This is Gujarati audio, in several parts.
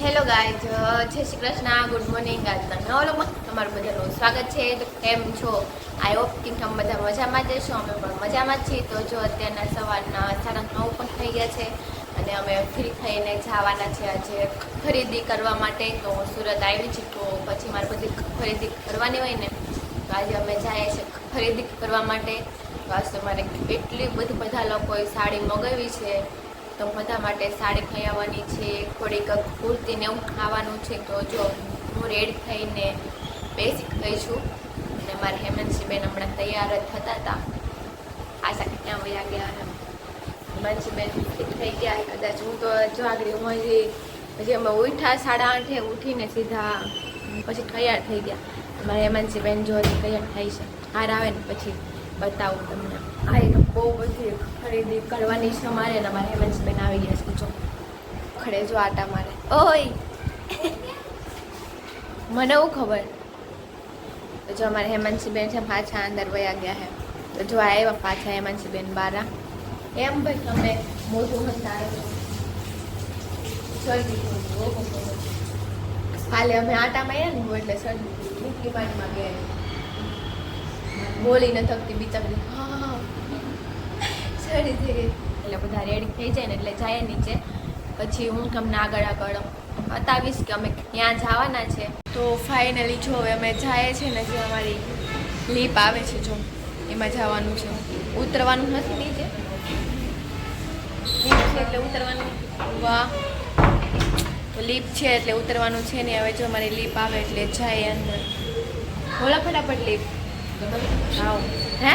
હેલો ગાઈઝ જય શ્રી કૃષ્ણ ગુડ મોર્નિંગ આજના નવા લોકમાં તમારું બધાનું સ્વાગત છે. તો કેમ છો? આઈ હોપ કે તમે બધા મજામાં જ છો અમે પણ મજામાં જ છીએ. તો જો અત્યારના સવારના સાડા નવ પણ થઈ ગયા છે અને અમે ફ્રી થઈને જવાના છે આજે ખરીદી કરવા માટે. તો હું સુરત આવી છું, તો પછી મારે બધી ખરીદી કરવાની હોય ને, તો આજે અમે જઈએ છીએ ખરીદી કરવા માટે. તો મારે એટલી બધી, બધા લોકોએ સાડી મગાવી છે. તો બધા માટે સાડી ખાઈ છે, થોડીક કુર્તીને એવું ખાવાનું છે. તો જો હું રેડ થઈને બેસી ગઈ છું અને મારા હેમંતસિંહબેન હમણાં તૈયાર જ થતા હતા. આશા ક્યાં વયા ગયા એમ. હેમંતસિંહબેન ફિટ થઈ ગયા કદાચ હું તો જો આગળ હું હજી હજી અમે ઉઠ્યા સાડા આઠે, ઉઠીને સીધા પછી તૈયાર થઈ ગયા. મારા હેમંતસિંહબેન જો તૈયાર થઈ છે. હાર આવે ને પછી બતાવું તમને. આ એક બહુ બધી ખરીદી કરવાની છે મારે અને મારા હેમંતબેન આવી ગયા છે જો. ખડે જો આટા મારે. ઓય! મને એવું ખબર? જો અમારે હેમંતસિંહબેન છે પાછા અંદર વયા ગયા છે. તો જો આવ્યા પાછા હેમંતસિંહબેન બારા. એમ ભાઈ તમે મોટું હતા હાલે અમે આટા માર્યા ને હું એટલે સર્દી નીકળી પાણીમાં ગયા બોલી ન થકતી બિચારી. હા. સડી થઈ ગઈ. એટલે બધા રેડી થઈ જાય ને એટલે જાય નીચે. પછી હું તમને આગળ આગળ બતાવીશ કે અમે ક્યાં જવાના છે. તો ફાઇનલી જો હવે અમે જાય છે ને જે અમારી લીપ આવે છે જો. એમાં જવાનું છે. ઉતરવાનું નથી નીચે. લીપ છે એટલે ઉતરવાનું. વાહ. તો લીપ છે એટલે ઉતરવાનું છે ને હવે જો અમારી લીપ આવે એટલે જાય અંદર. બોલા ફટાફટ લીપ આવ હે?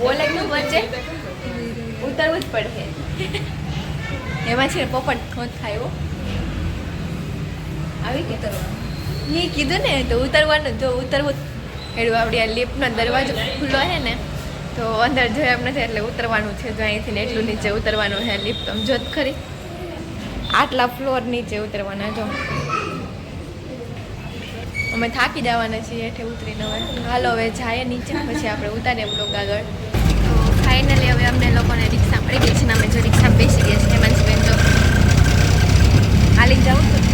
બોલે વચ્ચે ઉતરવું જ પડશે એમાં છે ને પોપટ ખોત થાય આવી કે કરવાનું એ કીધું ને તો ઉતરવાનું જો ઉતરવું એડું આપણી આ લિફ્ટનો દરવાજો ખુલ્લો છે ને, તો અંદર જોયા નથી એટલે ઉતરવાનું છે, જો અહીંથી ને એટલું નીચે ઉતરવાનું છે લિફ્ટ આમ જોત ખરી. આટલા ફ્લોર નીચે ઉતરવાના જો. અમે થાકી જવાના છીએ હેઠે ઉતરીને હવે. હાલો, હવે જાય નીચે, પછી આપણે ઉતારીએ બ્લોગ આગળ. તો ફાઇનલી હવે અમને લોકોને રિક્ષા મળી ગઈ છે ને અમે જો રિક્ષા બેસી ગયા છે હેમંતબેન તો હાલી જાઉં છું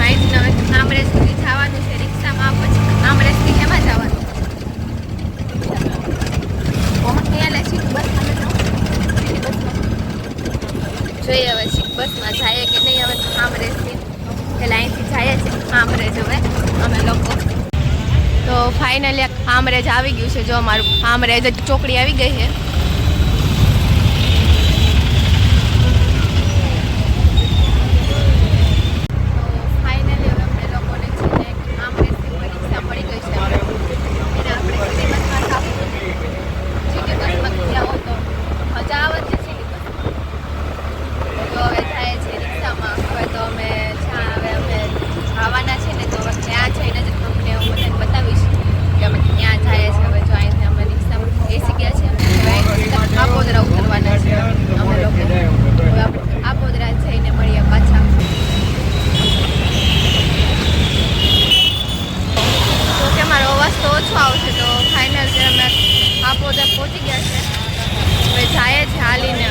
અહીંથી હવે આમરેજ સુધી જવાનું છે રિક્ષામાં પછી આમરેજથી હેમાં જવાનું અહીંયા લે સીટ બસમાં જોઈએ હવે સીટ બસમાં જાય કે નહીં હવે આમરેજથી પેલા અહીંથી જાય છે આમરેજ હવે અમે લોકો તો આમરેજ આવી ગયું છે. જો અમારું આમરેજ જ ચોકડી આવી ગઈ છે ફાઇનલી હવે અમને લોકોને છે ને આમરેજથી પરીક્ષા મળી ગઈ છે એને આપણે સિટી બસમાં જાવું સિટી બસમાં ગયા હો તો મજા આવે છે સિટી બસમાં તો હવે જાય છે રિક્ષામાં હવે તો અમે જ્યાં હવે અમે આવવાના છે ને તો હવે ત્યાં જઈને જ તમને હું બધાને બતાવીશ કે અમે ક્યાં જઈએ છીએ હવે જો અહીંથી અમે રિક્ષામાં બેસી ગયા છે હવે અહીંથી આપોદરા ઉતરવાના છે અમે લોકો હવે આપણે આપોદરા જઈને મળીએ પાછા તો કે મારો અવાજ તો ઓછો આવશે તો ફાઇનલ જે અમે આપોદરા પહોંચી ગયા છે હવે જાય છે હાલીને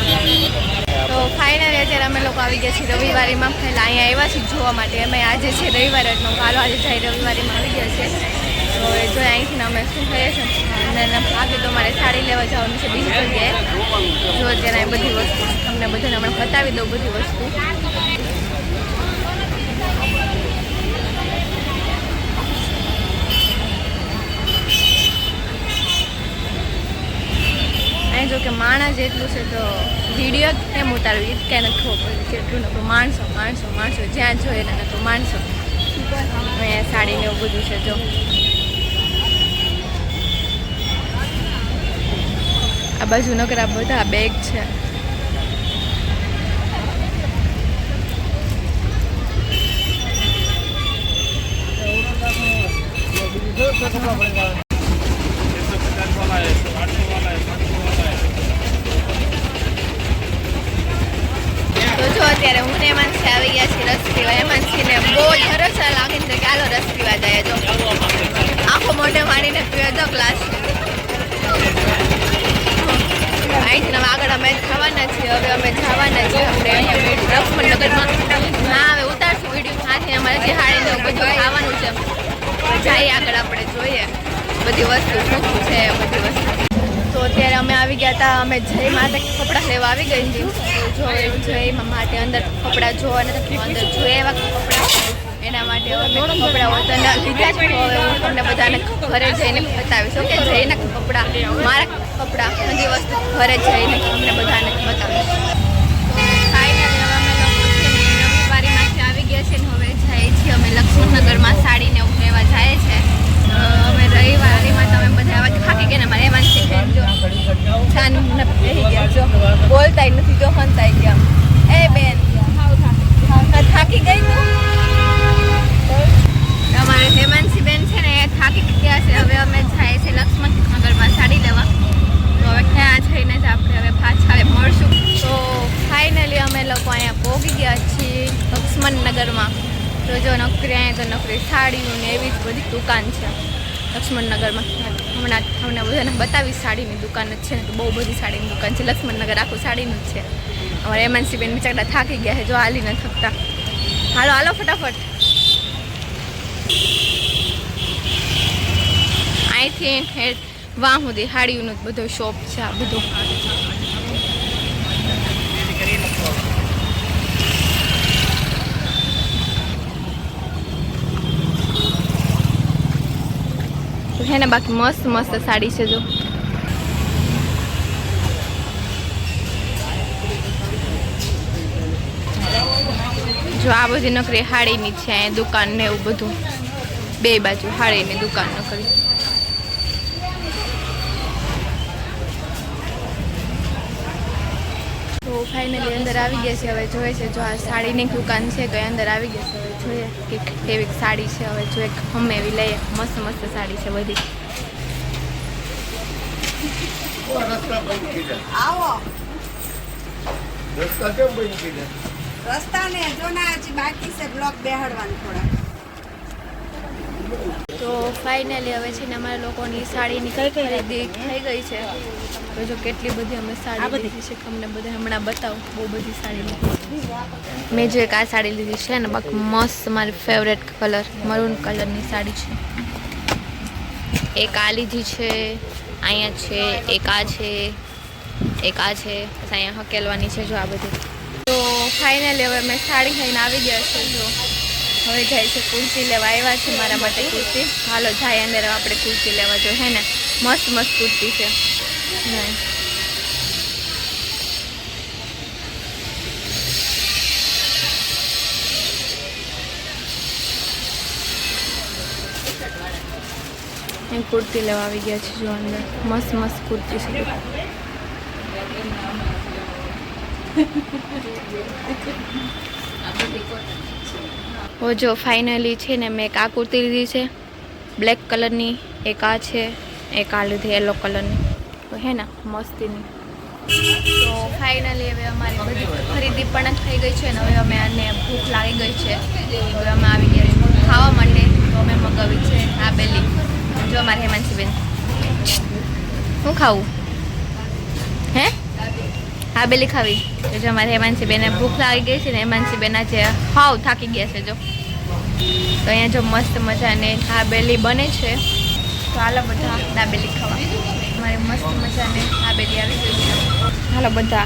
તો ફાઇનલી અત્યારે અમે લોકો આવી ગયા છીએ રવિવારીમાં. પહેલાં અહીંયા આવ્યા છીએ જોવા માટે. અમે આજે છે રવિવાર એટલે કાલો આજે જાય રવિવારીમાં આવી ગયા છે. તો એ જો અહીંથી અમે શું થઈએ છીએ? અને ભાગે તો મારે સાડી લેવા જવાનું છે બીજી જગ્યાએ. જો અત્યારે બધી વસ્તુ તમને બધાને હમણાં બતાવી દઉં બધી વસ્તુ. અહીં જો કે માણસ જેટલું છે તો વીડિયો કેમ ઉતારવી. એ કાંઈ નથી ખબર પડતી કેટલું નતું, માણસો માણસો માણસો, જ્યાં જોઈએ ને નકરું માણસો. અહીંયા સાડીને એવું બધું છે, જો. આ બાજુ નકરા બધા બેગ છે તો જો અત્યારે હું ને હેમાંશી આવી ગયા છીએ રસ પીવા હેમાંશીને બહુ જ સરસ લાગે છે કે હાલો રસ પીવા જાય જો આખો મોઢે મારીને પીવે તો ગ્લાસ અહીંથી હવે આગળ જવાના છીએ હવે અમે જવાના છીએ આપણે અહીંયા લક્ષ્મણનગરમાં ના હવે ઉતારશું વીડિયો ત્યાંથી અમારે જે હાડીને બધું ખાવાનું છે. જઈએ આગળ આપણે જોઈએ. બધી વસ્તુ શું છે, બધી વસ્તુ. તો અત્યારે અમે આવી ગયા હતા અમે જય માટે કપડાં લેવા આવી ગઈ હતી. જો, જય માટે અંદર કપડાં નથી અંદર જોઈએ એવા કપડાં. એના માટે હવે કપડાં વતનના લીધા છે. હું તમને બધાને ઘરે જઈને બતાવીશ. ઓકે જઈને કપડાં. મારા કપડાં બધી વસ્તુ ઘરે જઈને તમને બધાને બતાવીશ ફાઇનલી હવે અમે લોકો છે ને રવિવારીમાંથી આવી ગયા છે ને હવે જઈએ છીએ અમે લક્ષ્મણનગરમાં સાડીને એવું લેવા જાય છે તો અમે રવિવારીમાં તમે બધા આવા થાકી ગયા ને મારે એમાં છે છાન બેસી ગયા જો બોલતાય નથી જો હંતાઈ ગયા એ બેન થાકી ગઈ તું અમારે હેમાંશી બેન છે ને એ થાકી ગયા છે હવે અમે જાય છે લક્ષ્મણ નગરમાં સાડી લેવા તો હવે ત્યાં જઈને જ આપણે હવે પાછા હવે મળશું તો ફાઇનલી અમે લોકો અહીંયા પહોંચી ગયા છીએ લક્ષ્મણ નગરમાં તો જો નોકરી અહીંયા તો નોકરી સાડીનું ને એવી જ બધી દુકાન છે લક્ષ્મણ નગરમાં હમણાં તમને બધાને બતાવીશ સાડીની દુકાન જ છે ને, તો બહુ બધી સાડીની દુકાન છે. લક્ષ્મણનગર આખું સાડીનું જ છે. અમારે એમએનસી બેન બિચારા થાકી ગયા છે, જો હાલી ન થકતા હાલો હાલો, ફટાફટ. અહીંથી વાહ સુધી હાડીઓનો જ બધો શોપ છે આ બધું તો હે ને બાકી મસ્ત મસ્ત સાડી છે જો. જો આ બધી નકરી હાડીની છે, દુકાન ને એવું બધું. બે બાજુ હાડીની દુકાન નકરી. તો ફાઇનલી અંદર આવી ગયા છે. હવે જોઈએ છે જો આ સાડીની દુકાન છે તો અંદર આવી ગયા છે. હવે જોઈએ કે કેવી સાડી છે. હવે જોઈએ અમે એવી લઈએ. મસ્ત મસ્ત સાડી છે બધી. રસ્તા રસ્તાને જો ના હજી બાકી છે બ્લોક બેહાડવાનું થોડા તો ફાઇનલી હવે છે ને અમારા લોકોની સાડીની ખરીદી થઈ ગઈ છે. તો જો કેટલી બધી અમે સાડી લીધી છે તમને બધા હમણાં બતાવું બહુ બધી સાડી લીધી. મેં જો એક આ સાડી લીધી છે ને બાકી મસ્ત મારી ફેવરેટ કલર મરૂન કલરની સાડી છે. એક આ લીધી છે અહીંયા છે એક આ છે એક આ છે અહીંયા હકેલવાની છે જો આ બધી. તો ફાઇનલી હવે મેં સાડી ખાઈને આવી ગયા છે જો. હવે જાય છે કુર્તી લેવા. આવ્યા છે મારા માટે કુર્તી. હાલો જાય અંદર આપણે કુર્તી લેવા. જો હે ને મસ્ત મસ્ત કુર્તી છે. કુર્તી લેવા આવી ગયા છે જો અંદર. મસ્ત મસ્ત કુર્તી છે. હો જો ફાઇનલી છે ને મેં એક આ કુર્તી લીધી છે. બ્લેક કલરની એક આ છે, એક આ લીધી યલો કલરની તો હે ને, મસ્તીની. તો ફાઇનલી હવે અમારી બધી ખરીદી પણ થઈ ગઈ છે ને હવે અમે આને ભૂખ લાગી ગઈ છે. હવે અમે આવી ગયા ખાવા માટે. તો અમે મગાવી છે આ બેલી. જો, અમારે હેમાંશીબેન. શું ખાવું? હા બેલી ખાવી જો અમારે હેમાંશી બેને ભૂખ લાગી ગઈ છે ને હેમાંશી બેન આજે હાવ થાકી ગયા છે, જો. તો અહીંયા જો મસ્ત મજાને દાબેલી બને છે. તો હાલો બધા દાબેલી ખાવા. અમારે મસ્ત મજાને દાબેલી આવી ગઈ છે. હાલો બધા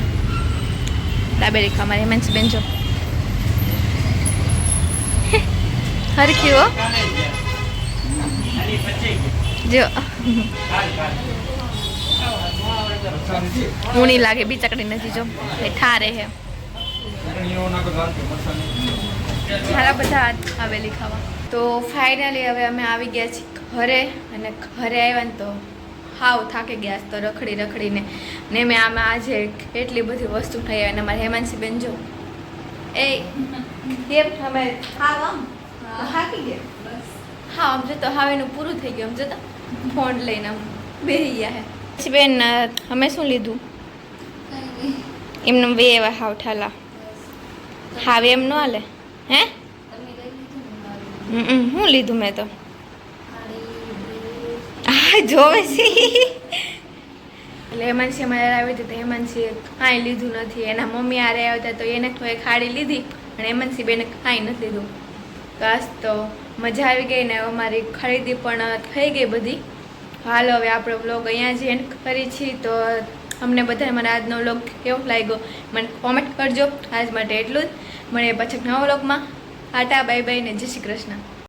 દાબેલી ખાવા. મારે હેમાંશી બેન જો હરખ્યું જો. ઊણી લાગે બિચકડી નથી જો. એ ઠારે હે સારા બધા આવેલી ખાવા. તો ફાઇનલી હવે અમે આવી ગયા છીએ ઘરે અને ઘરે આવ્યા ને તો હાવ થાકી ગયા તો રખડી રખડીને. ને મેં આમાં આજે એટલી બધી વસ્તુ થઈ અને મારે હેમાંશી બેન જો. એ કેમ અમે હાવ આમ થાકી ગયા? હા આમ જતો હાવ એનું પૂરું થઈ ગયું આમ જતા ફોન લઈને આમ બેસી ગયા હે બેન અમે શું લીધું? એમને બે એવા હાવ ઠાલા. હાવે એમ ન હાલે, હે? શું લીધું મેં તો. હા, જોવે છે. એટલે હેમાનસી અમારે આવી હતી તો હેમાંશીએ કાંઈ લીધું નથી. એના મમ્મી આરે આવ્યા હતા તો એને થોડી ખાડી લીધી અને હેમાનસી બેને કાંઈ નથી લીધું. બસ તો મજા આવી ગઈ ને અમારી ખરીદી પણ થઈ ગઈ બધી. હાલ હવે આપણો બ્લોગ અહીંયા જ એન્ડ કરી છીએ તો અમને બધાને મને આજનો બ્લોગ કેવો લાગ્યો? મને કોમેન્ટ કરજો. આજ માટે એટલું જ. મળીએ પછી નવા બ્લોગમાં આટા બાય બાય ને જય શ્રી કૃષ્ણ.